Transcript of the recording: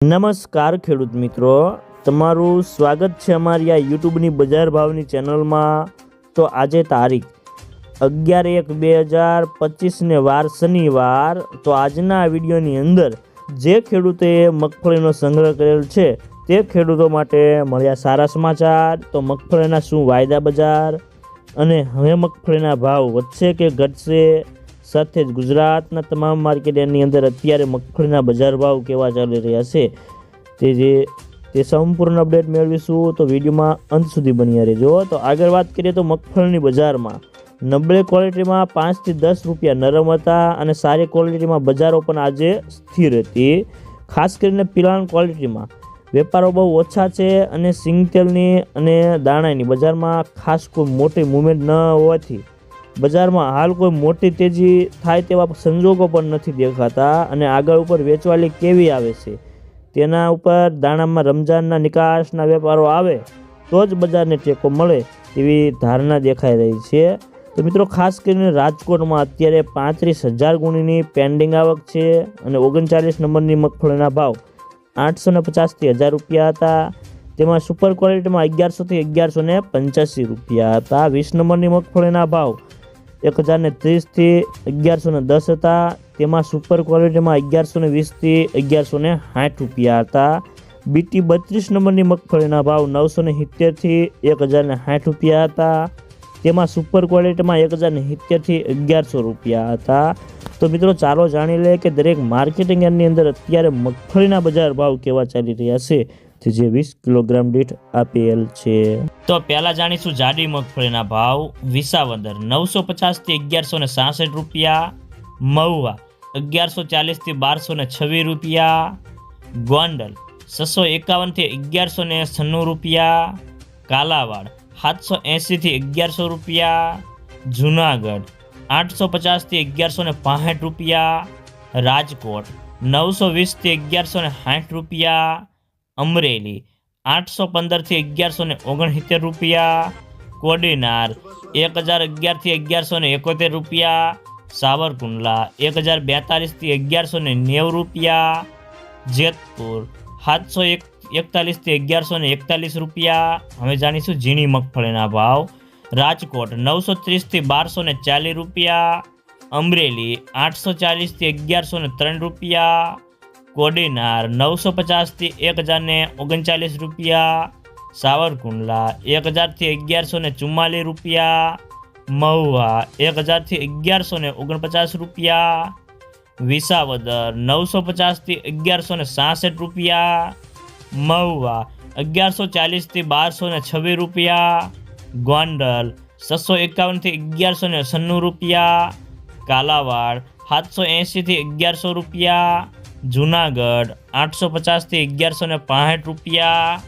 નમસ્કાર ખેડૂત મિત્રો, તમારું સ્વાગત છે અમારી આ યુટ્યુબની બજાર ભાવની ચેનલમાં. તો આજે તારીખ અગિયાર એક બે હજાર પચીસને વાર શનિવાર, તો આજના વિડીયોની અંદર જે ખેડૂતે મગફળીનો સંગ્રહ કરેલ છે તે ખેડૂતો માટે મળ્યા સારા સમાચાર. તો મગફળીના શું વાયદા બજાર? અને હવે મગફળીના ભાવ વધશે કે ઘટશે? સાથે જ ગુજરાતના તમામ માર્કેટની અંદર અત્યારે મગફળીના બજાર ભાવ કેવા ચાલી રહ્યા છે તે જે તે સંપૂર્ણ અપડેટ મેળવીશું તો વિડીયોમાં અંત સુધી બન્યા રહેજો. તો આગળ વાત કરીએ તો મગફળીની બજારમાં. નબળી ક્વોલિટીમાં પાંચથી દસ રૂપિયા નરમ હતા અને સારી ક્વોલિટીમાં બજારો પણ આજે સ્થિર હતી. ખાસ કરીને પિલાણ ક્વોલિટીમાં. વેપારો બહુ ઓછા છે અને સિંગતેલની અને દાણાની બજારમાં ખાસ કોઈ મોટી મુવમેન્ટ ન હોવાથી બજારમાં હાલ કોઈ મોટી તેજી થાય તેવા સંજોગો પણ નથી દેખાતા અને આગળ ઉપર વેચવાલી કેવી આવે છે? તેના ઉપર દાણામાં રમજાનના નિકાસના વેપારો આવે તો જ બજારને ટેકો મળે તેવી ધારણા દેખાઈ રહી છે. તો મિત્રો, ખાસ કરીને રાજકોટમાં અત્યારે પાંત્રીસ હજાર ગુણીની પેન્ડિંગ આવક છે અને ઓગણચાલીસ નંબરની મગફળીના ભાવ આઠસો ને પચાસથી હજાર રૂપિયા હતા. તેમાં સુપર ક્વોલિટીમાં અગિયારસોથી અગિયારસો ને પંચ્યાસી રૂપિયા હતા. વીસ નંબરની મગફળીના ભાવ એક હજારને ત્રીસથી અગિયારસો ને દસ હતા. તેમાં સુપર ક્વોલિટીમાં અગિયારસો ને વીસથી અગિયારસો ને સાઠ રૂપિયા હતા. બીટી બત્રીસ નંબરની મગફળીના ભાવ નવસો ને સિત્તેરથી એક હજારને સાઠ રૂપિયા હતા. તેમાં સુપર ક્વોલિટીમાં એક હજારને સિત્તેરથી અગિયારસો રૂપિયા હતા. તો મિત્રો, ચાલો જાણી લે કે દરેક માર્કેટિંગ યાર્ડની અંદર અત્યારે મગફળીના બજાર ભાવ કેવા ચાલી રહ્યા છે. જે વીસ કિલોગ્રામ દીઠ આપેલ છે. તો પહેલા જાણીશું જાડી મગફળીના ભાવ. વિસાવદર, નવસો પચાસથી અગિયારસો ને સાસઠ રૂપિયા. મહુવા, અગિયારસો ચાલીસથી બારસો ને છવ્વીસ રૂપિયા. ગોંડલ, છસો એકાવનથી અગિયારસો ને છન્નું રૂપિયા. કાલાવાડ, સાતસો એંશીથી અગિયારસો રૂપિયા. જુનાગઢ, આઠસો પચાસથી અગિયારસો ને રૂપિયા. રાજકોટ, નવસો વીસથી અગિયારસો ને સાઠ રૂપિયા. અમરેલી. આઠસો પંદરથી અગિયારસો ને ઓગણસિત્તેર રૂપિયા. કોડીનાર એક હજાર અગિયારથી અગિયારસો ને એકોતેર રૂપિયા. સાવરકુંડલા એક હજાર બેતાલીસથી અગિયારસો ને નેવું રૂપિયા. જેતપુર સાતસો એક એકતાલીસથી અગિયારસો ને એકતાલીસ રૂપિયા. હવે જાણીશું ઝીણી મગફળીના ભાવ. રાજકોટ નવસો ત્રીસથી બારસો ને ચાલીસ રૂપિયા. અમરેલી આઠસો ચાલીસથી અગિયારસો ને ત્રણ રૂપિયા. કોડીનાર નવસો પચાસથી એક હજારને ઓગણચાલીસ રૂપિયા, સાવરકુંડલા એક હજારથી અગિયારસો ને ચુમ્માલીસ રૂપિયા, મહુવા એક હજારથી અગિયારસો ને ઓગણપચાસ રૂપિયા, વિસાવદર નવસો પચાસથી અગિયારસો ને સાસઠ રૂપિયા, મહુવા અગિયારસો ચાલીસથી બારસો ને છવ્વીસ રૂપિયા, ગોંડલ છસો એકાવનથી અગિયારસો ને છન્નું રૂપિયા, કાલાવાડ સાતસો એંશીથી અગિયારસો રૂપિયા જુનાગઢ આઠસો પચાસથી અગિયારસો ને રૂપિયા.